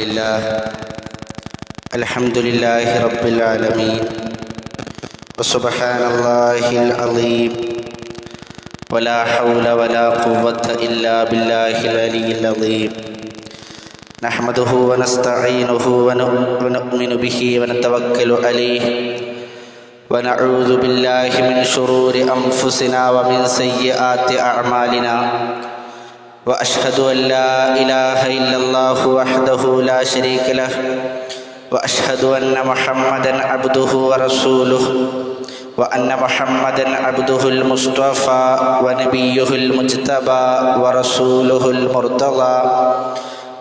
لله. الحمد لله رب العالمين. وسبحان الله العظيم. ولا حول ولا قوة إلا بالله العلي العظيم. نحمده ونستعينه ونؤمن به ونتوكل عليه. ونعوذ بالله من شرور أنفسنا ومن سيئات أعمالنا. وأشهد أن لا إله إلا الله وحده لا شريك له وأشهد أن محمدا عبده ورسوله وأن محمدا عبده المصطفى ونبيه المجتبى ورسوله المرتضى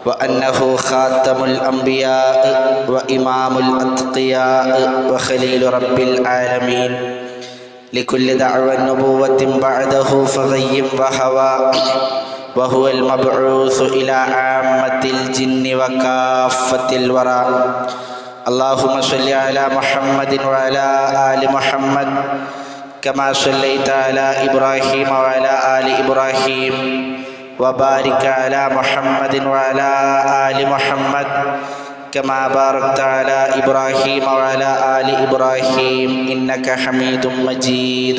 وأنه خاتم الأنبياء وإمام الأتقياء وخليل رب العالمين. لكل دعوى نبوه بعده فغيب وهوى وهو المبعوث إلى عامة الجن وكافة الورى اللهم صل على محمد وعلى آل محمد كما صليت على إبراهيم وعلى آل إبراهيم وبارك على محمد وعلى آل محمد كما باركت على إبراهيم وعلى آل إبراهيم إنك حميد مجيد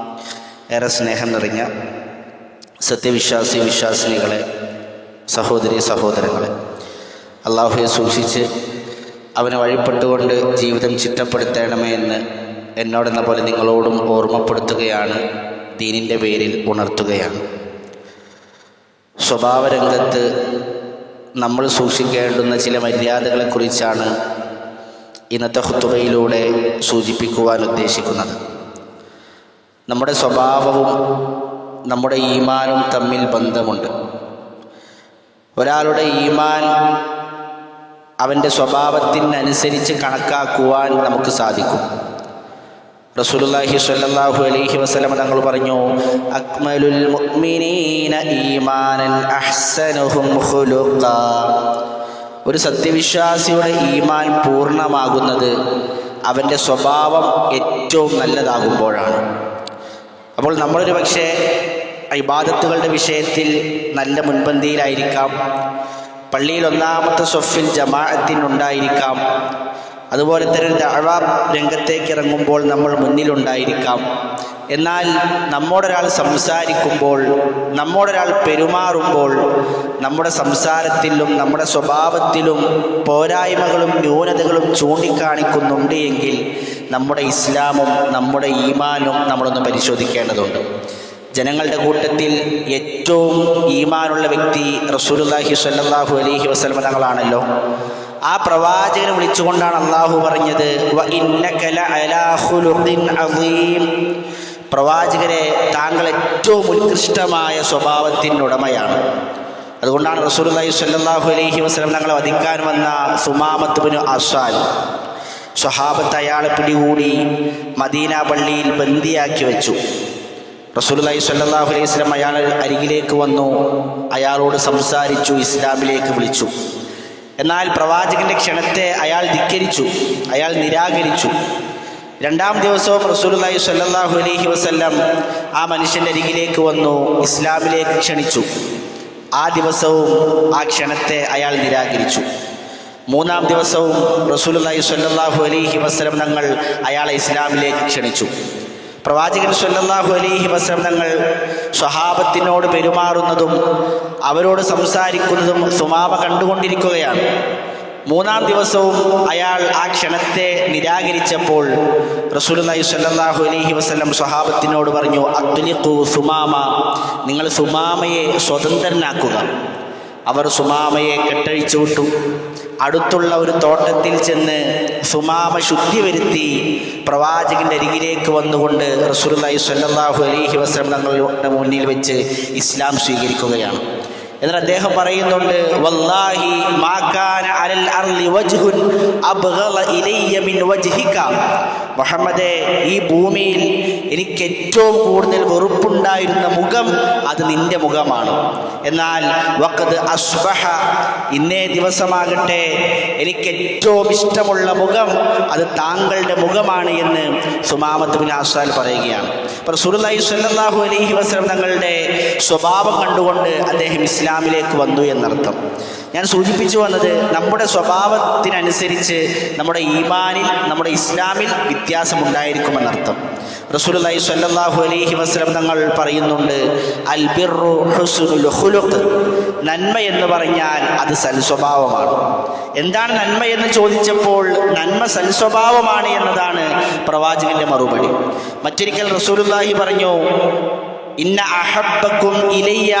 ഏറെ സ്നേഹം നിറഞ്ഞ സത്യവിശ്വാസി വിശ്വാസിനികളെ സഹോദരി സഹോദരങ്ങളെ അള്ളാഹുയെ സൂക്ഷിച്ച് അവനെ വഴിപ്പെട്ടുകൊണ്ട് ജീവിതം ചിട്ടപ്പെടുത്തണമേ എന്ന് എന്നോടെന്ന പോലെ നിങ്ങളോടും ഓർമ്മപ്പെടുത്തുകയാണ് ദീനിന്റെ പേരിൽ ഉണർത്തുകയാണ്. സ്വഭാവരംഗത്ത് നമ്മൾ സൂക്ഷിക്കേണ്ടുന്ന ചില മര്യാദകളെക്കുറിച്ചാണ് ഇന്നത്തെ ഹുത്തുകയിലൂടെ സൂചിപ്പിക്കുവാൻ ഉദ്ദേശിക്കുന്നത്. നമ്മുടെ സ്വഭാവവും നമ്മുടെ ഈമാനും തമ്മിൽ ബന്ധമുണ്ട്. ഒരാളുടെ ഈമാൻ അവന്റെ സ്വഭാവത്തിനനുസരിച്ച് കണക്കാക്കുവാൻ നമുക്ക് സാധിക്കും. റസൂലുള്ളാഹി സ്വല്ലല്ലാഹു അലൈഹി വസല്ലം തങ്ങൾ പറഞ്ഞു അക്മലുൽ മുഅ്മിനീന ഈമാനൻ അഹ്സനുഹും ഖുലുഖ. ഒരു സത്യവിശ്വാസിയുടെ ഈമാൻ പൂർണമാകുന്നത് അവന്റെ സ്വഭാവം ഏറ്റവും നല്ലതാകുമ്പോഴാണ്. അപ്പോൾ നമ്മളൊരു പക്ഷേ ഇബാദത്തുകളുടെ വിഷയത്തിൽ നല്ല മുൻപന്തിയിലായിരിക്കാം. പള്ളിയിൽ ഒന്നാമത്തെ സൊഫിൽ ജമാഅത്തിനുണ്ടായിരിക്കാം. അതുപോലെ തന്നെ ദഅവ രംഗത്തേക്ക് ഇറങ്ങുമ്പോൾ നമ്മൾ മുന്നിലുണ്ടായിരിക്കാം. എന്നാൽ നമ്മോടൊരാൾ സംസാരിക്കുമ്പോൾ നമ്മോടൊരാൾ പെരുമാറുമ്പോൾ നമ്മുടെ സംസാരത്തിലും നമ്മുടെ സ്വഭാവത്തിലും പോരായ്മകളും ന്യൂനതകളും ചൂണ്ടിക്കാണിക്കുന്നുണ്ട് എങ്കിൽ നമ്മുടെ ഇസ്ലാമും നമ്മുടെ ഈമാനും നമ്മളൊന്ന് പരിശോധിക്കേണ്ടതുണ്ട്. ജനങ്ങളുടെ കൂട്ടത്തിൽ ഏറ്റവും ഈമാനുള്ള വ്യക്തി റസൂലുല്ലാഹി സ്വല്ലല്ലാഹു അലൈഹി വസല്ലം തങ്ങളാണല്ലോ. ആ പ്രവാചകനെ വിളിച്ചുകൊണ്ടാണ് അള്ളാഹു പറഞ്ഞത്. പ്രവാചകരെ താങ്കൾ ഏറ്റവും ഉത്കൃഷ്ടമായ സ്വഭാവത്തിന്റെ ഉടമയാണ്. അതുകൊണ്ടാണ് സ്വല്ലല്ലാഹു അലൈഹി വസല്ലം തങ്ങളെ വധിക്കാൻ വന്ന സുമാമത്ത് ബിനു അസാൽ സ്വഹാബത്ത് അയാളെ പിടികൂടി മദീന പള്ളിയിൽ ബന്ദിയാക്കി വെച്ചു. റസൂലുള്ളാഹി സല്ലാഹു അലൈഹി സ്വലം അയാൾ അരികിലേക്ക് വന്നു. അയാളോട് സംസാരിച്ചു ഇസ്ലാമിലേക്ക് വിളിച്ചു. എന്നാൽ പ്രവാചകന്റെ ക്ഷണത്തെ അയാൾ ധിക്കരിച്ചു അയാൾ നിരാകരിച്ചു. രണ്ടാം ദിവസവും റസൂലുള്ളാഹി സല്ലാഹു അലൈഹി വസല്ലം ആ മനുഷ്യന്റെ അരികിലേക്ക് വന്നു ഇസ്ലാമിലേക്ക് ക്ഷണിച്ചു. ആ ദിവസവും ആ ക്ഷണത്തെ അയാൾ നിരാകരിച്ചു. മൂന്നാം ദിവസവും റസൂലുള്ളാഹി സ്വല്ലല്ലാഹു അലൈഹി വസ്ലം തങ്ങൾ അയാളെ ഇസ്ലാമിലേക്ക് ക്ഷണിച്ചു. പ്രവാചകൻ സ്വല്ലല്ലാഹു അലൈഹി വസ്ലം തങ്ങൾ സ്വഹാബത്തിനോട് പെരുമാറുന്നതും അവരോട് സംസാരിക്കുന്നതും സുമാമ കണ്ടുകൊണ്ടിരിക്കുകയാണ്. മൂന്നാം ദിവസവും അയാൾ ആ ക്ഷണത്തെ നിരാകരിച്ചപ്പോൾ റസൂലുള്ളാഹി സ്വല്ലല്ലാഹു അലൈഹി വസ്ലം സ്വഹാബത്തിനോട് പറഞ്ഞു അത്തുലിഖു സുമാമ നിങ്ങൾ സുമാമയെ സ്വതന്ത്രനാക്കുക. അവർ സുമാമയെ കെട്ടഴിച്ചു വിട്ടു. അടുത്തുള്ള ഒരു തോട്ടത്തിൽ ചെന്ന് സുമാമ ശുദ്ധി വരുത്തി പ്രവാചകന്റെ അരികിലേക്ക് വന്നുകൊണ്ട് റസൂലുള്ളാഹി സ്വല്ലല്ലാഹു അലൈഹി വസ്ലം തങ്ങളുടെ മുന്നിൽ വെച്ച് ഇസ്ലാം സ്വീകരിക്കുകയാണ്. എന്നാൽ അദ്ദേഹം പറയുന്നുണ്ട് വല്ലാഹി മാക്കാന അലൽ അർലി വജ്ഹുൻ അബ്ഗല ഇലയ്യ മിൻ വജ്ഹിക. മുഹമ്മദേ ഈ ഭൂമിയിൽ എനിക്ക് ഏറ്റവും കൂടുതൽ വെറുപ്പുണ്ടായിരുന്ന മുഖം അത് നിന്റെ മുഖമാണ്. എന്നാൽ വക്കത് അസ്ബഹ ഇന്നേ ദിവസമാകട്ടെ എനിക്ക് ഏറ്റവും ഇഷ്ടമുള്ള മുഖം അത് താങ്കളുടെ മുഖമാണ് എന്ന് സുമാമത്ത് ബിൻ ആസാൽ പറയുകയാണ്. അപ്പോൾ സുറുലായി സല്ലാഹു അലൈഹി വസ്ലം തങ്ങളുടെ സ്വഭാവം കണ്ടുകൊണ്ട് അദ്ദേഹം ഇസ്ലാമിലേക്ക് വന്നു എന്നർത്ഥം. ഞാൻ സൂചിപ്പിച്ചു വന്നത് നമ്മുടെ സ്വഭാവത്തിനനുസരിച്ച് നമ്മുടെ ഈമാനിൽ നമ്മുടെ ഇസ്ലാമിൽ വ്യത്യാസം വ്യത്യാസമുണ്ടായിരിക്കുമെന്നർത്ഥം. റസൂലുള്ളാഹി സ്വല്ലല്ലാഹു അലൈഹി വസല്ലം തങ്ങൾ പറയുന്നുണ്ട് അൽ ബിർറു ഹുസ്നുൽ ഖുലുഖ്. നന്മ എന്ന് പറഞ്ഞാൽ അത് സൽസ്വഭാവമാണ്. എന്താണ് നന്മ എന്ന് ചോദിച്ചപ്പോൾ നന്മ സൽസ്വഭാവമാണ് എന്നതാണ് പ്രവാചകന്റെ മറുപടി. മറ്റൊരിക്കൽ റസൂലുള്ളാഹി പറഞ്ഞു ഇന്ന അഹബ്ബകും ഇലയ്യ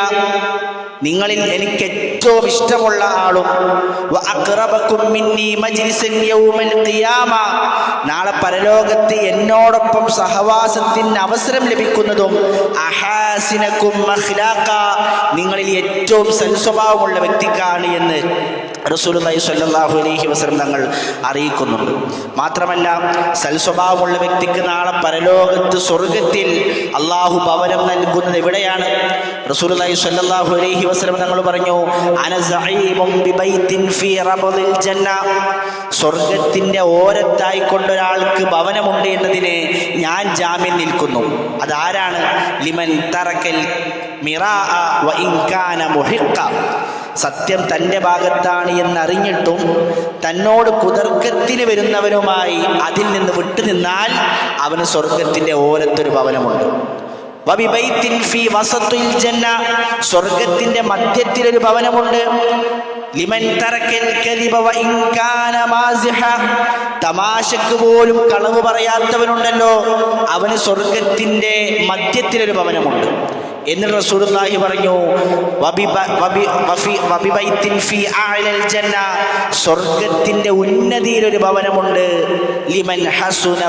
നിങ്ങളിൽ എനിക്ക് ഏറ്റവും ഇഷ്ടമുള്ള ആളും നാളെ പരലോകത്ത് എന്നോടൊപ്പം സഹവാസത്തിന് അവസരം ലഭിക്കുന്നതും നിങ്ങളിൽ ഏറ്റവും സൽസ്വഭാവമുള്ള വ്യക്തിക്കാണ് എന്ന് റസൂലുള്ളാഹി സ്വല്ലല്ലാഹു അലൈഹി വസല്ലം തങ്ങൾ അറിയിക്കുന്നുണ്ട്. മാത്രമല്ല സൽസ്വഭാവമുള്ള വ്യക്തിക്ക് നാളെ പരലോകത്ത് സ്വർഗത്തിൽ അള്ളാഹു ഭവനം നൽകുന്നത് എവിടെയാണ്? റസൂലുള്ളാഹി സ്വല്ലല്ലാഹു അലൈഹി വസല്ലം തങ്ങൾ പറഞ്ഞു ഫീ റബദിൽ ജന്ന സ്വർഗത്തിന്റെ ഓരത്തായി കൊണ്ടൊരാൾക്ക് ഭവനമുണ്ട് എന്നതിന് ഞാൻ ജാമ്യം നിൽക്കുന്നു. അതാരാണ്? ലിമൻ തറക്കൽ വ ഇൻകാന സത്യം തന്റെ ഭാഗത്താണ് എന്നറിഞ്ഞിട്ടും തന്നോട് കുതർക്കത്തിന് വരുന്നവനുമായി അതിൽ നിന്ന് വിട്ടുനിന്നാൽ അവന് സ്വർഗത്തിന്റെ ഓരത്തൊരു ഭവനമുണ്ട്. സ്വർഗത്തിന്റെ മധ്യത്തിൽ ഒരു ഭവനമുണ്ട്. ലിമൻ തമാശക്ക് പോലും കളവ് പറയാത്തവനുണ്ടല്ലോ. അവന് സ്വർഗത്തിന്റെ മധ്യത്തിലൊരു ഭവനമുണ്ട്. എന്നിട്ട് റസൂലുള്ളാഹി പറഞ്ഞു സ്വർഗത്തിന്റെ ഉന്നതിയിൽ ഒരു ഭവനമുണ്ട്. ലിമൻ ഹസുന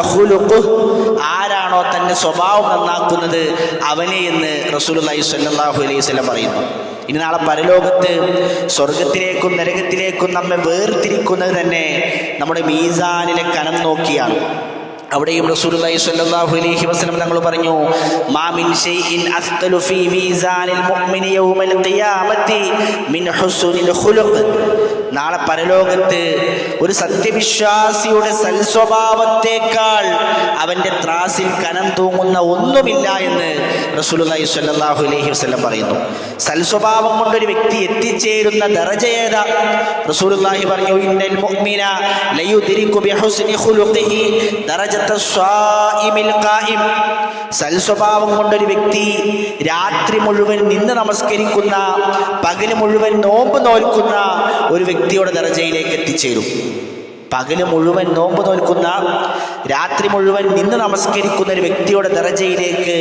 ആരാണോ തന്റെ സ്വഭാവം നന്നാക്കുന്നത് അവനെ എന്ന് റസൂലുള്ളാഹി സ്വല്ലല്ലാഹു അലൈഹി വസല്ലം പറയുന്നു. ഇനി നാളെ പരലോകത്ത് സ്വർഗത്തിലേക്കും നരകത്തിലേക്കും നമ്മെ വേർതിരിക്കുന്നത് തന്നെ നമ്മുടെ മീസാനിലെ കനം നോക്കിയാണ്. അവിടെയും റസൂലുള്ളാഹി സ്വല്ലല്ലാഹു അലൈഹി വസല്ലം തങ്ങൾ പറഞ്ഞു മാമിൻ ഷൈഇൻ അസ്തലു ഫീ മീസാനിൽ മുഅ്മിനി യൗമൽ ഖിയാമത്തി മിൻ ഹുസ്നിൽ ഖുലുഖ്. നാളെ പരലോകത്ത് ഒരു സത്യവിശ്വാസിയുടെ സൽസ്വഭാവത്തേക്കാൾ അവന്റെ ത്രാസിൽ കനം തൂങ്ങുന്ന ഒന്നുമില്ല എന്ന് റസൂലി സ്വല്ലല്ലാഹു അലൈഹി വസല്ലം പറയുന്നു. സൽസ്വഭാവം കൊണ്ടൊരു വ്യക്തി എത്തിച്ചേരുന്ന ദറജയേത റസൂലുള്ളാഹി പറഞ്ഞു മുഅ്മിന ബിഹുസ്നി ഖുലുഖിഹി സൽസ്വഭാവം കൊണ്ടൊരു വ്യക്തി രാത്രി മുഴുവൻ നിന്ന് നമസ്കരിക്കുന്ന പകൽ മുഴുവൻ നോമ്പ് നോൽക്കുന്ന ഒരു വ്യക്തിയുടെ ദർജയിലേക്ക് എത്തിച്ചേരും. പകൽ മുഴുവൻ നോമ്പ് നോൽക്കുന്ന രാത്രി മുഴുവൻ നിന്ന് നമസ്കരിക്കുന്ന ഒരു വ്യക്തിയുടെ ദറജയിലേക്ക്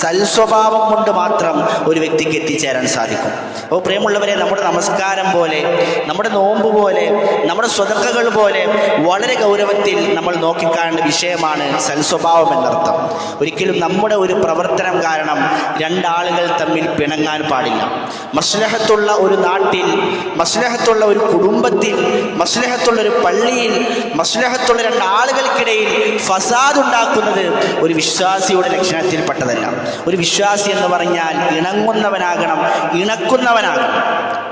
സൽസ്വഭാവം കൊണ്ട് മാത്രം ഒരു വ്യക്തിക്ക് എത്തിച്ചേരാൻ സാധിക്കും. അപ്പോൾ പ്രിയമുള്ളവരെ നമ്മുടെ നമസ്കാരം പോലെ നമ്മുടെ നോമ്പ് പോലെ നമ്മുടെ സ്വതക്കകൾ പോലെ വളരെ ഗൗരവത്തിൽ നമ്മൾ നോക്കിക്കാണേണ്ട വിഷയമാണ് സൽസ്വഭാവം എന്നർത്ഥം. ഒരിക്കലും നമ്മുടെ ഒരു പ്രവർത്തനം കാരണം രണ്ടാളുകൾ തമ്മിൽ പിണങ്ങാൻ പാടില്ല. മസ്ലഹത്തുള്ള ഒരു നാട്ടിൽ മസ്ലഹത്തുള്ള ഒരു കുടുംബത്തിൽ മസ്ലഹത്തുള്ള ഒരു പള്ളിയിൽ മസ്ലഹത്തുള്ള രണ്ട് ആളുകൾക്കിടയിൽ ഫസാദ് ഉണ്ടാക്കുന്നത് ഒരു വിശ്വാസിയുടെ ലക്ഷണത്തിൽപ്പെട്ടതല്ല. ഒരു വിശ്വാസി എന്ന് പറഞ്ഞാൽ ഇണങ്ങുന്നവനാകണം ഇണക്കുന്നവനാകണം.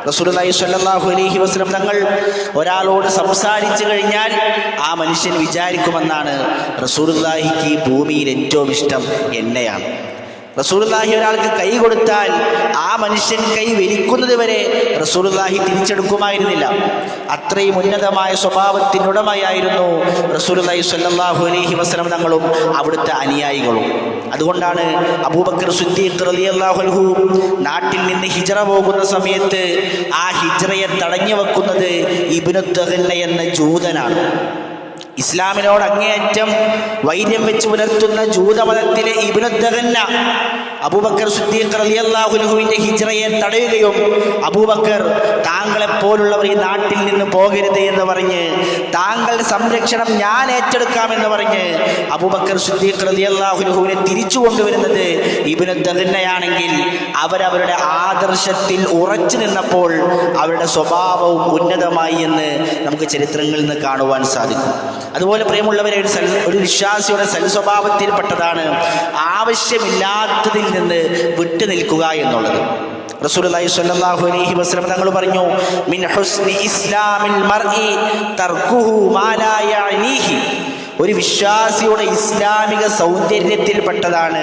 റസൂലുള്ളാഹി സ്വല്ലല്ലാഹു അലൈഹി വസല്ലം തങ്ങൾ ഒരാളോട് സംസാരിച്ചു കഴിഞ്ഞാൽ ആ മനുഷ്യൻ വിചാരിക്കുമെന്നാണ് റസൂലുള്ളാഹിക്ക് ഭൂമിയിൽ ഏറ്റവും ഇഷ്ടം എന്നെയാണ്. റസൂലുള്ളാഹി ഒരാൾക്ക് കൈ കൊടുത്താൽ ആ മനുഷ്യൻ കൈ വലിക്കുന്നത് വരെ റസൂലുള്ളാഹി തിരിച്ചെടുക്കുമായിരുന്നില്ല. അത്രയും ഉന്നതമായ സ്വഭാവത്തിനുടമയായിരുന്നു റസൂലുള്ളാഹി സ്വല്ലല്ലാഹു അലൈഹി വസല്ലം തങ്ങളും അവിടുത്തെ അനുയായികളും. അതുകൊണ്ടാണ് അബൂബക്കർ സിദ്ദീഖ് റളിയല്ലാഹു അൻഹു നാട്ടിൽ നിന്ന് ഹിജറ പോകുന്ന സമയത്ത് ആ ഹിജറയെ തടഞ്ഞു വെക്കുന്നത് ഇബ്നു എന്ന ജൂതനാണ്. ഇസ്ലാമിനോട് അങ്ങേയറ്റം വൈര്യം വെച്ച് പുലർത്തുന്ന ജൂതമതത്തിലെ ഇബ്നുദ്ദഹന്ന അബൂബക്കർ സിദ്ദീഖ് റളിയല്ലാഹു അൻഹുവിന്റെ ഹിജ്റയെ തടയുകയും അബൂബക്കർ താങ്കളെ പോലുള്ളവർ ഈ നാട്ടിൽ നിന്ന് പോകരുത് എന്ന് പറഞ്ഞ് താങ്കളുടെ സംരക്ഷണം ഞാൻ ഏറ്റെടുക്കാമെന്ന് പറഞ്ഞ് അബൂബക്കർ സിദ്ദീഖ് റളിയല്ലാഹു അൻഹുവിനെ തിരിച്ചു കൊണ്ടുവരുന്നത് ഇബ്നുദ്ദഹന്നയാണെങ്കിൽ അവരവരുടെ ആദർശത്തിൽ ഉറച്ചു നിന്നപ്പോൾ അവരുടെ സ്വഭാവവും ഉന്നതമായി എന്ന് നമുക്ക് ചരിത്രങ്ങളിൽ നിന്ന് കാണുവാൻ സാധിക്കും. അതുപോലെ പ്രിയമുള്ളവരെ ഒരു സൽ ഒരു വിശ്വാസിയുടെ സൽസ്വഭാവത്തിൽപ്പെട്ടതാണ് ആവശ്യമില്ലാത്തതിൽ നിന്ന് വിട്ടു നിൽക്കുക എന്നുള്ളത്. റസൂലുള്ളാഹി സ്വല്ലല്ലാഹു അലൈഹി വസല്ലം തങ്ങൾ പറഞ്ഞു മിൻ ഹുസ്നി ഇസ്ലാമിൽ മർഇ തർക്കുഹു മാ യഅനീഹി. ഒരു വിശ്വാസിയുടെ ഇസ്ലാമിക സൗന്ദര്യത്തിൽപ്പെട്ടതാണ്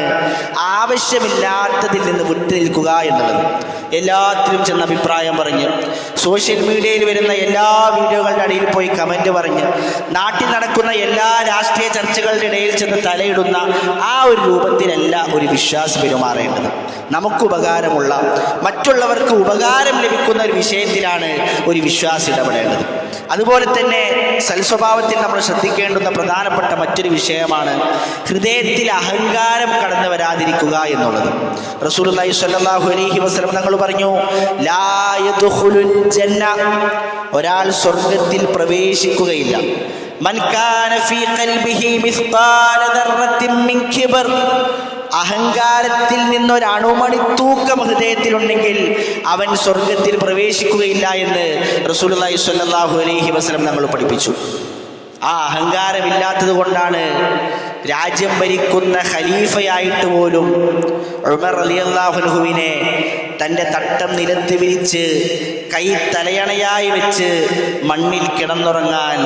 ആവശ്യമില്ലാത്തതിൽ നിന്ന് വിട്ടുനിൽക്കുക എന്നുള്ളത്. എല്ലാത്തിലും ചെന്ന് അഭിപ്രായം പറഞ്ഞ് സോഷ്യൽ മീഡിയയിൽ വരുന്ന എല്ലാ വീഡിയോകളുടെ അടിയിൽ പോയി കമന്റ് പറഞ്ഞ് നാട്ടിൽ നടക്കുന്ന എല്ലാ രാഷ്ട്രീയ ചർച്ചകളുടെ ഇടയിൽ ചെന്ന് തലയിടുന്ന ആ ഒരു രൂപത്തിലല്ല ഒരു വിശ്വാസി പെരുമാറേണ്ടത്. നമുക്ക് ഉപകാരമുള്ള മറ്റുള്ളവർക്ക് ഉപകാരം ലഭിക്കുന്ന ഒരു വിഷയത്തിലാണ് ഒരു വിശ്വാസി ഇടപെടേണ്ടത്. അതുപോലെ തന്നെ സൽസ്വഭാവത്തിൽ നമ്മൾ ശ്രദ്ധിക്കേണ്ടുന്ന പ്രധാനപ്പെട്ട മറ്റൊരു വിഷയമാണ് ഹൃദയത്തിൽ അഹങ്കാരം കടന്നു വരാതിരിക്കുക എന്നുള്ളത്. റസൂലുള്ളാഹി സ്വല്ലല്ലാഹു അലൈഹി വസല്ലം തങ്ങൾ പറഞ്ഞു ജന്ന ഒരാൾ സ്വർഗത്തിൽ പ്രവേശിക്കുകയില്ല. അഹങ്കാരത്തിൽ നിന്നൊരു അണുമണി തൂക്കം ഹൃദയത്തിലുണ്ടെങ്കിൽ അവൻ സ്വർഗത്തിൽ പ്രവേശിക്കുകയില്ല എന്ന് റസൂലുള്ളാഹി സ്വല്ലല്ലാഹു അലൈഹി വസല്ലം നമ്മൾ പഠിപ്പിച്ചു. ആ അഹങ്കാരമില്ലാത്തത് കൊണ്ടാണ് രാജ്യം ഭരിക്കുന്ന ഖലീഫയായിട്ട് പോലും ഉമർ അലി റളിയല്ലാഹുവിനെ തന്റെ തട്ടം നിലത്ത് വിരിച്ച് കൈ തലയണയായി വെച്ച് മണ്ണിൽ കിടന്നുറങ്ങാൻ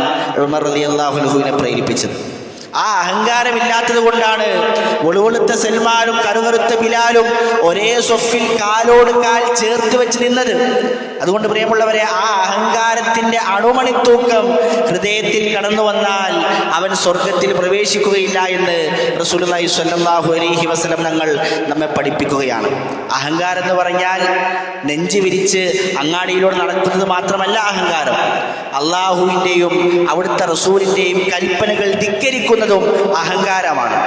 ഉമർ അലി റളിയല്ലാഹുവിനെ പ്രേരിപ്പിച്ചത്. ആ അഹങ്കാരമില്ലാത്തത് കൊണ്ടാണ് ഒളിവെളുത്ത സൽമാനും കറുകറുത്ത ബിലാലും ഒരേ സൊഫിൽ കാലോട് കാൽ ചേർത്ത് വെച്ച് നിന്നത്. അതുകൊണ്ട് പ്രിയമുള്ളവരെ ആ അഹങ്കാരത്തിന്റെ അണുമണിത്തൂക്കം ഹൃദയത്തിൽ കടന്നു വന്നാൽ അവൻ സ്വർഗത്തിൽ പ്രവേശിക്കുകയില്ല എന്ന് റസൂലുള്ളാഹി സ്വല്ലല്ലാഹു അലൈഹി വസ്ലം ഞങ്ങൾ നമ്മെ പഠിപ്പിക്കുകയാണ്. അഹങ്കാരം എന്ന് പറഞ്ഞാൽ നെഞ്ച് വിരിച്ച് അങ്ങാടിയിലൂടെ നടക്കുന്നത് മാത്രമല്ല അഹങ്കാരം. അള്ളാഹുവിന്റെയും അവിടുത്തെ റസൂലിന്റെയും കൽപ്പനകൾ ധിക്കരിക്കുന്നതും അഹങ്കാരമാണ്.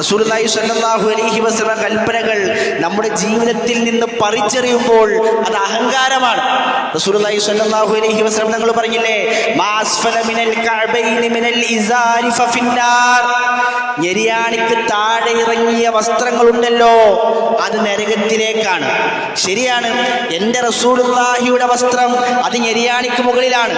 റസൂലുള്ളാഹി സ്വല്ലല്ലാഹു അലൈഹി വസല്ലം കൽപ്പനകൾ നമ്മുടെ ജീവിതത്തിൽ നിന്ന് പറിച്ചെറിയുമ്പോൾ അത് അഹങ്കാരമാണ്. റസൂലുള്ളാഹി സ്വല്ലല്ലാഹു അലൈഹി വസല്ലം തങ്ങൾ പറഞ്ഞില്ലേ ഞെരിയാണിക്ക് താഴെ ഇറങ്ങിയ വസ്ത്രങ്ങളുണ്ടല്ലോ അത് നരകത്തിലേക്കാണ്. ശരിയാണ് എന്റെ റസൂലുള്ളാഹിയുടെ വസ്ത്രം അത് ഞെരിയാണിക്ക് മുകളിലാണ്.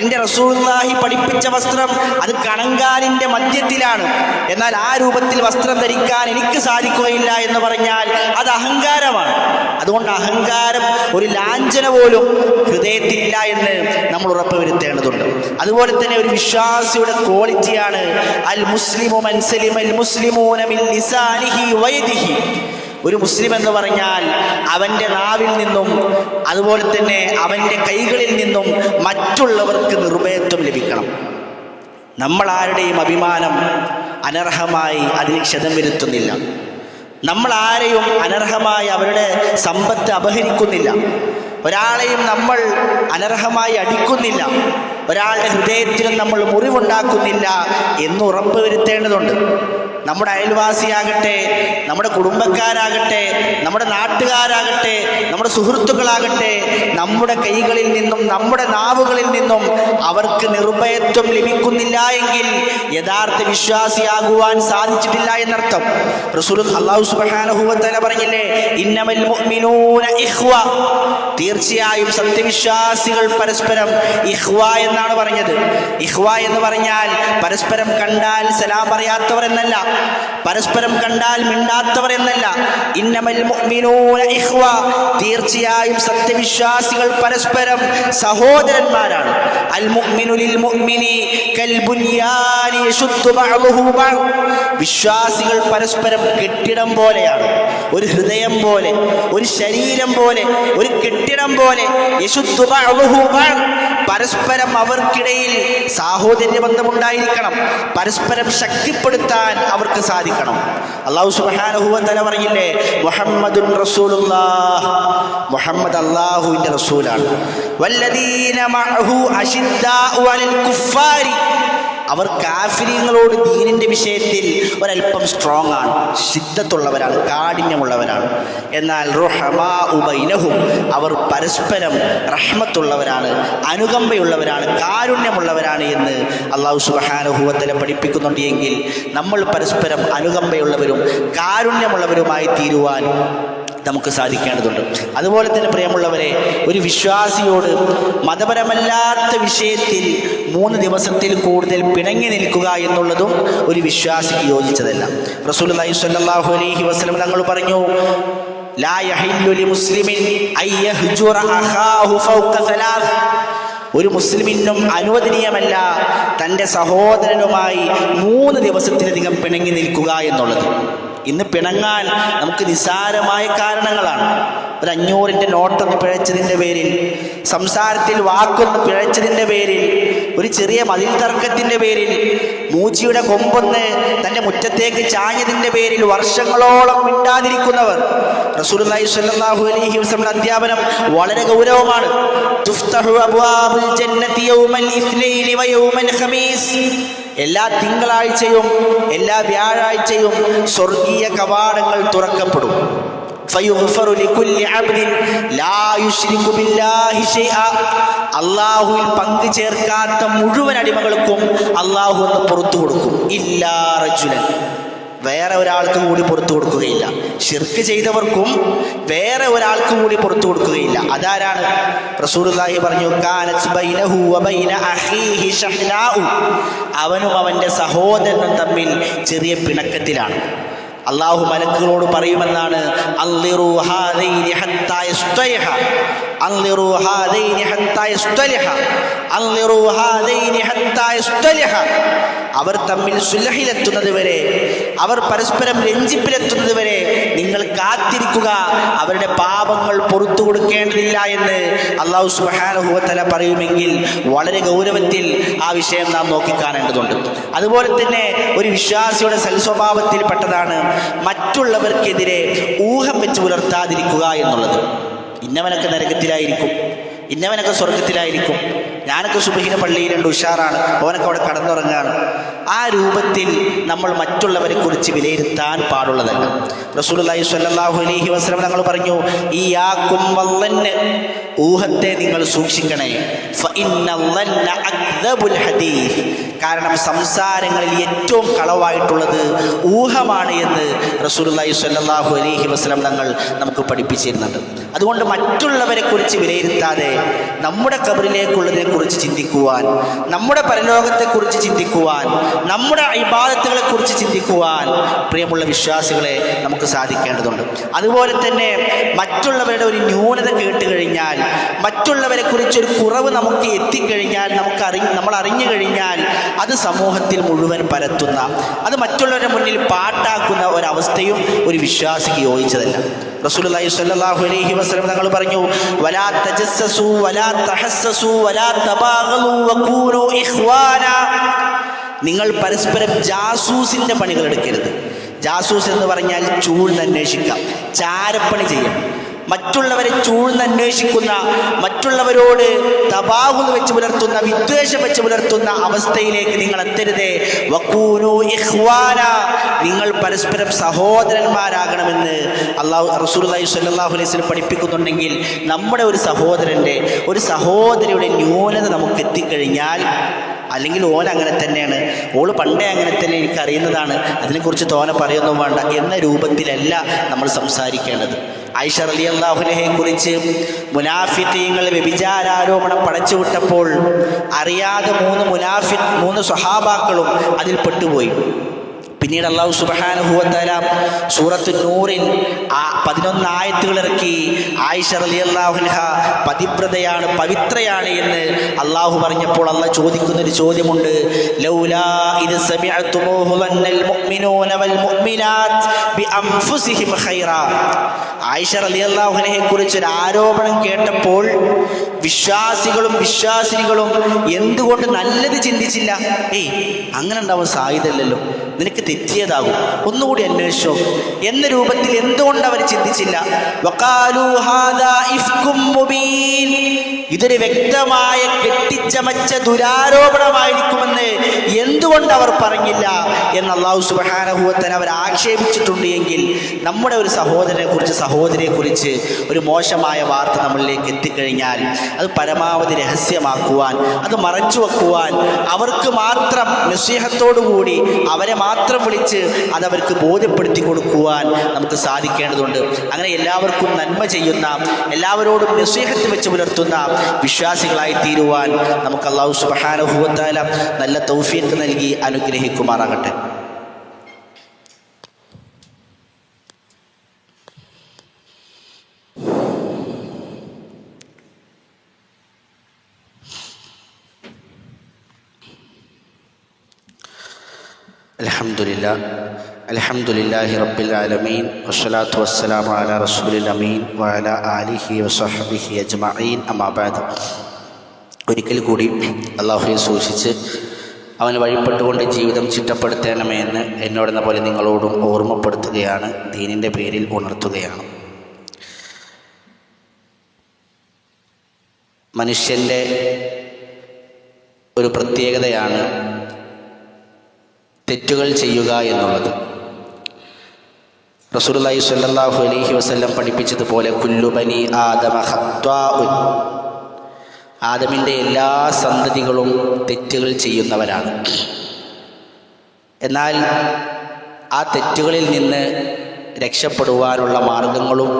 എന്റെ റസൂലുള്ളാഹി പഠിപ്പിച്ച വസ്ത്രം അത് കണങ്കാലിന്റെ മധ്യത്തിലാണ് എന്നാൽ ആ രൂപത്തിൽ വസ്ത്രം ധരിക്കാൻ എനിക്ക് സാധിക്കുകയില്ല എന്ന് പറഞ്ഞാൽ അത് അഹങ്കാരമാണ്. അതുകൊണ്ട് അഹങ്കാരം ഒരു ലാഞ്ചന പോലും ഹൃദയത്തിലില്ല എന്ന് നമ്മൾ ഉറപ്പുവരുത്തേണ്ടതുണ്ട്. അതുപോലെ തന്നെ ഒരു വിശ്വാസിയുടെ ക്വാളിറ്റിയാണ് അൽ മുസ്ലിമു ഒരു മുസ്ലിം എന്ന് പറഞ്ഞാൽ അവന്റെ നാവിൽ നിന്നും അതുപോലെ തന്നെ അവന്റെ കൈകളിൽ നിന്നും മറ്റുള്ളവർക്ക് നിർഭയത്വം ലഭിക്കണം. നമ്മൾ ആരുടെയും അഭിമാനം അനർഹമായി അതിന് ക്ഷതം വരുത്തുന്നില്ല. നമ്മൾ ആരെയും അനർഹമായി അവരുടെ സമ്പത്ത് അപഹരിക്കുന്നില്ല. ഒരാളെയും നമ്മൾ അനർഹമായി അടിക്കുന്നില്ല. ഒരാളുടെ ഹൃദയത്തിനും നമ്മൾ മുറിവുണ്ടാക്കുന്നില്ല എന്ന് ഉറപ്പ് വരുത്തേണ്ടതുണ്ട്. നമ്മുടെ അയൽവാസിയാകട്ടെ നമ്മുടെ കുടുംബക്കാരാകട്ടെ നമ്മുടെ നാട്ടുകാരാകട്ടെ നമ്മുടെ സുഹൃത്തുക്കളാകട്ടെ നമ്മുടെ കൈകളിൽ നിന്നും നമ്മുടെ നാവുകളിൽ നിന്നും അവർക്ക് നിർഭയത്വം ലഭിക്കുന്നില്ല എങ്കിൽ യഥാർത്ഥ വിശ്വാസിയാകുവാൻ സാധിച്ചിട്ടില്ല എന്നർത്ഥം. റസൂൽ പറഞ്ഞില്ലേ ഇന്നമൽ ഇഹ്വ തീർച്ചയായും സത്യവിശ്വാസികൾ പരസ്പരം ഇഹ്വ എന്നാണ് പറഞ്ഞത്. ഇഹ്വ എന്ന് പറഞ്ഞാൽ പരസ്പരം കണ്ടാൽ സലാം പറയാത്തവർ എന്നല്ല. പരസ്പരം കണ്ടാൽ മിണ്ടാത്തവർ എന്നല്ല. ഇന്നമൽ ഇഖ്വ. തീർച്ചയായും സത്യവിശ്വാസികൾ പരസ്പരം സഹോദരന്മാരാണ്. അൽ മുഅ്മിനു ലിൽ മുഅ്മിനി കൽ ബുനിയാനി യശുദ്ദു ബഅ്ദുഹു ബഅദ് വിശ്വാസികൾ പരസ്പരം കെട്ടിടം പോലെയാണ്. ഒരു ഹൃദയം പോലെ ഒരു ശരീരം പോലെ ഒരു കെട്ടിടം പോലെ യശുദ്ദു ബഅ്ദുഹു ബഅദ് പരസ്പരം അവർക്കിടയിൽ സാഹോദര്യ ബന്ധമുണ്ടായിരിക്കണം പരസ്പരം ശക്തിപ്പെടുത്താൻ അവർക്ക് സാധിക്കണം. അള്ളാഹു സുബ്ഹാനഹു വ തആല പറഞ്ഞില്ലേ മുഹമ്മദുൻ റസൂലുള്ളാഹ്. മുഹമ്മദ് അള്ളാഹുവിന്റെ റസൂലാണ്. വല്ലദീന മഅഹു അശിദ്ദാഉ അലൽ കുഫാരി അവർ കാഫിര്യങ്ങളോട് ദീനിന്റെ വിഷയത്തിൽ ഒരല്പം സ്ട്രോങ് ആണ്. ശിദ്ധത്തുള്ളവരാണ് കാഠിന്യമുള്ളവരാണ്. എന്നാൽ റുഹമാ ഉബൈനഹും അവർ പരസ്പരം റഹ്മത്തുള്ളവരാണ് അനുകമ്പയുള്ളവരാണ് കാരുണ്യമുള്ളവരാണ് എന്ന് അള്ളാഹു സുബഹാനുഭവത്തിലെ പഠിപ്പിക്കുന്നുണ്ട് എങ്കിൽ നമ്മൾ പരസ്പരം അനുകമ്പയുള്ളവരും കാരുണ്യമുള്ളവരുമായി തീരുവാൻ നമുക്ക് സാധിക്കേണ്ടതുണ്ട്. അതുപോലെ തന്നെ പ്രിയമുള്ളവരെ ഒരു വിശ്വാസിയോട് മതപരമല്ലാത്ത വിഷയത്തിൽ മൂന്ന് ദിവസത്തിൽ കൂടുതൽ പിണങ്ങി നിൽക്കുക എന്നുള്ളതും ഒരു വിശ്വാസിക്ക് യോജിച്ചതല്ല. റസൂൽ സ്വല്ലല്ലാഹു അലൈഹി വസ്ലം തങ്ങൾ പറഞ്ഞു ലാ അഖാഹു ഒരു മുസ്ലിമിനും അനുവദനീയമല്ല തന്റെ സഹോദരനുമായി മൂന്ന് ദിവസത്തിലധികം പിണങ്ങി നിൽക്കുക എന്നുള്ളത്. ഇന്ന് പിണങ്ങാൻ നമുക്ക് നിസ്സാരമായ കാരണങ്ങളാണ്. ഒരു അഞ്ഞൂറിന്റെ നോട്ടൊന്ന് പിഴച്ചതിന്റെ പേരിൽ സംസാരത്തിൽ വാക്കൊന്ന് പിഴച്ചതിന്റെ പേരിൽ ഒരു ചെറിയ മതിൽ തർക്കത്തിന്റെ പേരിൽ മൂച്ചിയുടെ കൊമ്പൊന്ന് തന്റെ മുറ്റത്തേക്ക് ചാഞ്ഞതിന്റെ പേരിൽ വർഷങ്ങളോളം മിണ്ടാതിരിക്കുന്നവർ. റസൂലുള്ളാഹി സ്വല്ലല്ലാഹു അലൈഹി വസല്ലം അധ്യാപനം വളരെ ഗൗരവമാണ്. എല്ലാ തിങ്കളാഴ്ചയും എല്ലാ വ്യാഴാഴ്ചയും സ്വർഗീയ കവാടങ്ങൾ തുറക്കപ്പെടും. അല്ലാഹുവിൽ പങ്കു ചേർക്കാത്ത മുഴുവൻ അടിമകൾക്കും അള്ളാഹു ഒന്ന് പുറത്തു കൊടുക്കും. ഇല്ലാ റജുലൻ. വേറെ ഒരാൾക്ക് കൂടി പുറത്തു കൊടുക്കുകയില്ല. ഷിർക്ക് ചെയ്തവർക്കും വേറെ ഒരാൾക്ക് കൂടി പുറത്തു കൊടുക്കുകയില്ല. അതാരാണ്? റസൂലുള്ളാഹി പറഞ്ഞു അവനും അവന്റെ സഹോദരനും തമ്മിൽ ചെറിയ പിണക്കത്തിലാണ്. അള്ളാഹു മലക്കുകളോട് പറയുമെന്നാണ് അവർ തമ്മിൽ സുലഹിലെത്തുന്നത് വരെ അവർ പരസ്പരം രഞ്ജിപ്പിലെത്തുന്നത് വരെ കാത്തിരിക്കുക. അവരുടെ പാപങ്ങൾ പുറത്തു കൊടുക്കേണ്ടതില്ല എന്ന് അള്ളാഹു സുബാനുഭവത്തല പറയുമെങ്കിൽ വളരെ ഗൗരവത്തിൽ ആ വിഷയം നാം നോക്കിക്കാണേണ്ടതുണ്ട്. അതുപോലെ തന്നെ ഒരു വിശ്വാസിയുടെ സൽസ്വഭാവത്തിൽപ്പെട്ടതാണ് മറ്റുള്ളവർക്കെതിരെ ഊഹം വെച്ച് പുലർത്താതിരിക്കുക എന്നുള്ളത്. ഇന്നവനൊക്കെ നരകത്തിലായിരിക്കും. ഇന്നവനൊക്കെ സ്വർഗത്തിലായിരിക്കും ഞാനൊക്കെ സുബഹിന പള്ളിയിലുണ്ട് ഉഷാറാണ്. ഓനൊക്കെ അവിടെ കടന്നുറങ്ങാണ്. ആ രൂപത്തിൽ നമ്മൾ മറ്റുള്ളവരെ കുറിച്ച് വിലയിരുത്താൻ പാടുള്ളതല്ല. റസൂലുള്ളാഹി സ്വല്ലല്ലാഹു അലഹി വസ്ലം ഞങ്ങൾ പറഞ്ഞു ഈ ആ വല്ലന് ഊഹത്തെ നിങ്ങൾ സൂക്ഷിക്കണേ. കാരണം സംസാരങ്ങളിൽ ഏറ്റവും കളവായിട്ടുള്ളത് ഊഹമാണ് എന്ന് റസൂലുള്ളാഹി സ്വല്ലല്ലാഹു അലഹി വസ്ലം തങ്ങൾ നമുക്ക് പഠിപ്പിച്ചിരുന്നുണ്ട്. അതുകൊണ്ട് മറ്റുള്ളവരെ കുറിച്ച് വിലയിരുത്താതെ നമ്മുടെ കബറിലേക്കുള്ളതിനെ കുറിച്ച് ചിന്തിക്കുവാൻ നമ്മുടെ പരലോകത്തെക്കുറിച്ച് ചിന്തിക്കുവാൻ നമ്മുടെ ഇബാദത്തുകളെ കുറിച്ച് ചിന്തിക്കുവാൻ പ്രിയമുള്ള വിശ്വാസികളെ നമുക്ക് സാധിക്കേണ്ടതുണ്ട്. അതുപോലെ തന്നെ മറ്റുള്ളവരുടെ ഒരു ന്യൂനത കേട്ട് കഴിഞ്ഞാൽ മറ്റുള്ളവരെ കുറിച്ച് ഒരു കുറവ് നമുക്ക് എത്തിക്കഴിഞ്ഞാൽ നമുക്ക് അറി നമ്മൾ അറിഞ്ഞു കഴിഞ്ഞാൽ അത് സമൂഹത്തിൽ മുഴുവൻ പരത്തുന്ന അത് മറ്റുള്ളവരുടെ മുന്നിൽ പാട്ടാക്കുന്ന ഒരവസ്ഥയും ഒരു വിശ്വാസിക്ക് യോജിച്ചതല്ല. സ്വല്ലല്ലാഹു അലൈഹി വസല്ലം തങ്ങൾ പറഞ്ഞു വലാ വലാ വലാ തബാഗലു ഇഖ്വാന. നിങ്ങൾ പരസ്പരം ജാസൂസിന്റെ പണികൾ എടുക്കരുത്. ജാസൂസ് എന്ന് പറഞ്ഞാൽ ചൂഴ്ന്നന്വേഷിക്കാം ചാരപ്പണി ചെയ്യാം മറ്റുള്ളവരെ ചൂഴ്ന്നന്വേഷിക്കുന്ന മറ്റുള്ളവരോട് തബാഹുൽ വെച്ച് പുലർത്തുന്ന വിദ്വേഷം വെച്ച് പുലർത്തുന്ന അവസ്ഥയിലേക്ക് നിങ്ങൾ എത്തരുതേ. വക്കൂനു ഇഹ്വാന നിങ്ങൾ പരസ്പരം സഹോദരന്മാരാകണമെന്ന് അള്ളാഹു റസൂലി സ്വല്ലല്ലാഹു അലൈഹി പഠിപ്പിക്കുന്നുണ്ടെങ്കിൽ നമ്മുടെ ഒരു സഹോദരന്റെ ഒരു സഹോദരിയുടെ ന്യൂനത നമുക്ക് എത്തിക്കഴിഞ്ഞാൽ അല്ലെങ്കിൽ ഓൻ അങ്ങനെ തന്നെയാണ്. ഓൾ പണ്ടേ അങ്ങനെ തന്നെ എനിക്ക് അറിയുന്നതാണ് അതിനെക്കുറിച്ച് തോനെ പറയൊന്നും വേണ്ട. എന്ന രൂപത്തിലല്ല നമ്മൾ സംസാരിക്കേണ്ടത്. ഐഷ അലി അള്ളാഹുലഹയെ കുറിച്ച് മുനാഫിത്തീങ്ങൾ വ്യഭിചാരാരോപണം പടച്ചുവിട്ടപ്പോൾ അറിയാതെ മൂന്ന് മുനാഫി മൂന്ന് സ്വഹാബാക്കളും അതിൽ പെട്ടുപോയി. പിന്നീട് അള്ളാഹു സുബാനുഭവത്തല സൂറത്ത് നൂറിൽ ആ പതിനൊന്ന് ആയത്തുകൾ ഇറക്കി ആയിഷ അലി അള്ളാഹുൻഹ പതിവ്രതയാണ് പവിത്രയാണ് എന്ന് അള്ളാഹു പറഞ്ഞപ്പോൾ അള്ള ചോദിക്കുന്ന ഒരു ചോദ്യമുണ്ട്. ലൗലാ ആയിഷ അലി അള്ളാഹുനയെ കുറിച്ച് ഒരു ആരോപണം കേട്ടപ്പോൾ വിശ്വാസികളും വിശ്വാസിനികളും എന്തുകൊണ്ട് നല്ലത് ചിന്തിച്ചില്ല? ഏയ് അങ്ങനെ ഉണ്ടാവാൻ സാധ്യതയില്ലല്ലോ. നിനക്ക് തെറ്റിയതാകും. ഒന്നുകൂടി അന്വേഷിച്ചോ. എന്ന രൂപത്തിൽ എന്തുകൊണ്ട് അവർ ചിന്തിച്ചില്ല? ഇതൊരു വ്യക്തമായ കെട്ടിച്ചമച്ച ദുരാരോപണമായിരിക്കുമെന്ന് എന്തുകൊണ്ട് അവർ പറഞ്ഞില്ല? എന്ന് അള്ളാഹു സുബാനഹുവത്തൻ അവർ ആക്ഷേപിച്ചിട്ടുണ്ട് എങ്കിൽ നമ്മുടെ ഒരു സഹോദരനെ കുറിച്ച് സഹോദരിയെ കുറിച്ച് ഒരു മോശമായ വാർത്ത നമ്മളിലേക്ക് എത്തിക്കഴിഞ്ഞാൽ അത് പരമാവധി രഹസ്യമാക്കുവാൻ അത് മറച്ചു വെക്കുവാൻ അവർക്ക് മാത്രം നിസ്സേഹത്തോടുകൂടി അവരെ മാത്രം വിളിച്ച് അതവർക്ക് ബോധ്യപ്പെടുത്തി കൊടുക്കുവാൻ നമുക്ക് സാധിക്കേണ്ടതുണ്ട്. അങ്ങനെ എല്ലാവർക്കും നന്മ ചെയ്യുന്ന എല്ലാവരോടും നസീഹത്ത് വെച്ച് പുലർത്തുന്ന വിശ്വാസികളായി തീരുവാൻ നമുക്ക് അള്ളാഹു സുബാനുഭവത്താല നല്ല തൗഫീഖ് നൽകി അനുഗ്രഹിക്കുമാറാകട്ടെ. الحمد لله الحمد لله رب العالمين والصلاة والسلام على رسول الأمين وعلى آله وصحبه أجمعين أما بعد ഒരിക്കൽ കൂടി അള്ളാഹുയെ സൂക്ഷിച്ച് അവന് വഴിപ്പെട്ടുകൊണ്ട് ജീവിതം ചിട്ടപ്പെടുത്തണമേ എന്ന് എന്നോടെന്ന പോലെ നിങ്ങളോടും ഓർമ്മപ്പെടുത്തുകയാണ് ദീനിൻ്റെ പേരിൽ ഉണർത്തുകയാണ് മനുഷ്യൻ്റെ ഒരു പ്രത്യേകതയാണ് തെറ്റുകൾ ചെയ്യുക എന്നുള്ളത്. റസൂലുള്ളാഹി സല്ലാഹു അലഹി വസ്ല്ലം പഠിപ്പിച്ചതുപോലെ കുല്ലുബനി ആദമ ആദമിന്റെ എല്ലാ സന്തതികളും തെറ്റുകൾ ചെയ്യുന്നവരാണ്. എന്നാൽ ആ തെറ്റുകളിൽ നിന്ന് രക്ഷപ്പെടുവാനുള്ള മാർഗങ്ങളും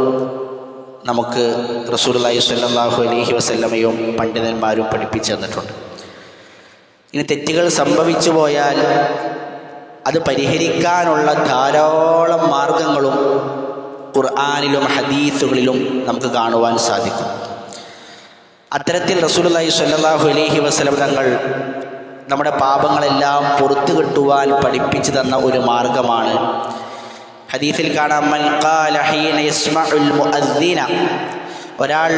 നമുക്ക് റസൂലുള്ളാഹി സല്ലാഹു അലഹി വസ്ല്ലമയും പണ്ഡിതന്മാരും പഠിപ്പിച്ചു തന്നിട്ടുണ്ട്. ഇനി തെറ്റുകൾ സംഭവിച്ചു പോയാൽ അത് പരിഹരിക്കാനുള്ള ധാരാളം മാർഗങ്ങളും ഖുർആാനിലും ഹദീസുകളിലും നമുക്ക് കാണുവാൻ സാധിക്കും. അത്തരത്തിൽ റസൂലുള്ളാഹി സല്ലാഹു അലഹി വസ്ലം തങ്ങൾ നമ്മുടെ പാപങ്ങളെല്ലാം പുറത്തു കിട്ടുവാൻ പഠിപ്പിച്ചു തന്ന ഒരു മാർഗമാണ്. ഹദീസിൽ കാണാം ഒരാൾ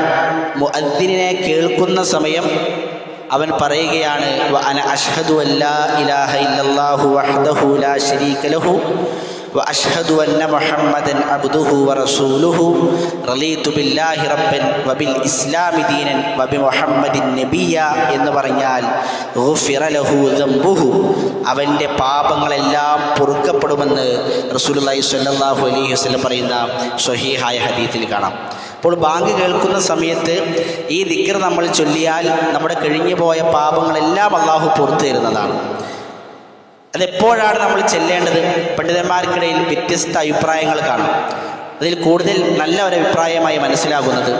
മുഅദ്ദിനെ കേൾക്കുന്ന സമയം അവൻ പറയുകയാണ് അഷ്ഹദു ഇല്ലല്ലാഹു എന്ന് പറഞ്ഞാൽ അവന്റെ പാപങ്ങളെല്ലാം പൊറുക്കപ്പെടുമെന്ന് റസൂലുള്ളാഹി സ്വല്ലല്ലാഹു അലൈഹി വസല്ലം പറയുന്ന സ്വഹീഹായ ഹദീത്തിൽ കാണാം. അപ്പോൾ ബാങ്ക് കേൾക്കുന്ന സമയത്ത് ഈ ദിക്കർ നമ്മൾ ചൊല്ലിയാൽ നമ്മുടെ കഴിഞ്ഞു പോയ പാപങ്ങളെല്ലാം അള്ളാഹു പുറത്തു തരുന്നതാണ്. അതെപ്പോഴാണ് നമ്മൾ ചെല്ലേണ്ടത്? പണ്ഡിതന്മാർക്കിടയിൽ വ്യത്യസ്ത അഭിപ്രായങ്ങൾ കാണും. അതിൽ കൂടുതൽ നല്ല ഒരു അഭിപ്രായമായി മനസ്സിലാകുന്നത്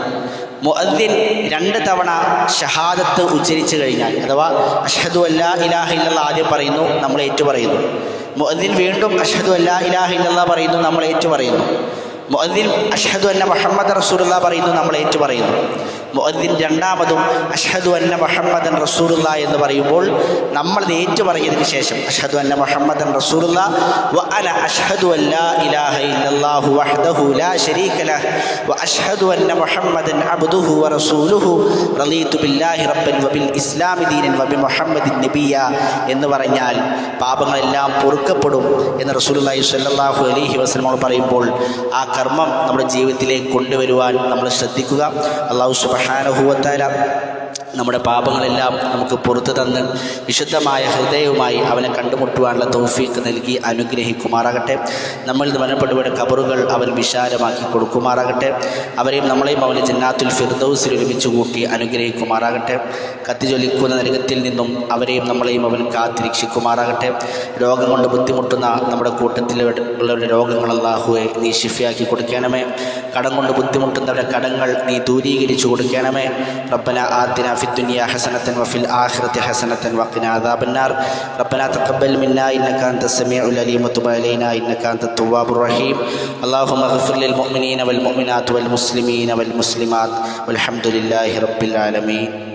മുഅദ്ദിൻ രണ്ട് തവണ ഷഹാദത്ത് ഉച്ചരിച്ചു കഴിഞ്ഞാൽ അഥവാ അഷ്ഹദു അല്ലാ ഇലാഹ ഇല്ലല്ല ആദ്യം പറയുന്നു നമ്മൾ ഏറ്റു പറയുന്നു. മുഅദ്ദിൻ വീണ്ടും അഷ്ഹദു അല്ലാ ഇലാഹ പറയുന്നു നമ്മൾ ഏറ്റു പറയുന്നു. മുഅദ്ദിൻ അഷ്ഹദു അന്ന മുഹമ്മദ് റസൂലുള്ള പറയുന്നു നമ്മൾ ഏറ്റു പറയുന്നു. മുഅദ്ദിൻ രണ്ടാമതും അഷ്ഹദു അന്ന മുഹമ്മദൻ റസൂലുള്ള എന്ന് പറയുമ്പോൾ നമ്മൾ ഇത് ഏറ്റു പറഞ്ഞതിന് ശേഷം അഷ്ഹദു അന്ന മുഹമ്മദൻ റസൂലുള്ള വ അന അഷ്ഹദു അല്ലാ ഇലാഹ ഇല്ലല്ലാഹു വഹ്ദഹു ലാ ശരീക ലഹ് വ അഷ്ഹദു അന്ന മുഹമ്മദൻ അബ്ദുഹു വ റസൂലുഹു റളീതു ബില്ലാഹി റബ്ബൻ വ ബിൽ ഇസ്ലാമി ദീനൻ വ ബി മുഹമ്മദിൻ നബിയ എന്ന് പറഞ്ഞാൽ പാപങ്ങളെല്ലാം പൊറുക്കപ്പെടും എന്ന് റസൂലുള്ളാഹി സ്വല്ലല്ലാഹു അലൈഹി വസല്ലമ പറയുമ്പോൾ ആ കർമ്മം നമ്മുടെ ജീവിതത്തിലേക്ക് കൊണ്ടുവരുവാൻ നമ്മൾ ശ്രദ്ധിക്കുക. അള്ളാഹു സുബ്ഹാനഹു നമ്മുടെ പാപങ്ങളെല്ലാം നമുക്ക് പുറത്തു തന്ന് വിശുദ്ധമായ ഹൃദയവുമായി അവനെ കണ്ടുമുട്ടുവാനുള്ള തൗഫീക്ക് നൽകി അനുഗ്രഹിക്കുമാറാകട്ടെ. നമ്മൾ മനപ്പെടുവയുടെ കബറുകൾ അവൻ വിശാലമാക്കി കൊടുക്കുമാറാകട്ടെ. അവരെയും നമ്മളെയും അവന് ജന്നാത്തുൽ ഫിർദൌസിൽ ഒരുമിച്ച് കൂട്ടി അനുഗ്രഹിക്കുമാറാകട്ടെ. കത്തിജ്വലിക്കുന്ന നരകത്തിൽ നിന്നും അവരെയും നമ്മളെയും അവൻ കാത്തിരക്ഷിക്കുമാറാകട്ടെ. രോഗം കൊണ്ട് ബുദ്ധിമുട്ടുന്ന നമ്മുടെ കൂട്ടത്തിലുള്ളവരുടെ രോഗങ്ങൾ അള്ളാഹുവെ നീ ഷിഫയാക്കി കൊടുക്കണമേ. കടം കൊണ്ട് ബുദ്ധിമുട്ടുന്നവരുടെ കടങ്ങൾ നീ ദൂരീകരിച്ചു കൊടുക്കണമേ. റബ്ബന ആത്തിന في الدنيا حسنة وفي الآخرة حسنة وقنا عذاب النار. ربنا تقبل منا إنك أنت السميع العليم وتب علينا إنك أنت التواب الرحيم. اللهم اغفر للمؤمنين والمؤمنات والمسلمين والمسلمات والحمد لله رب العالمين.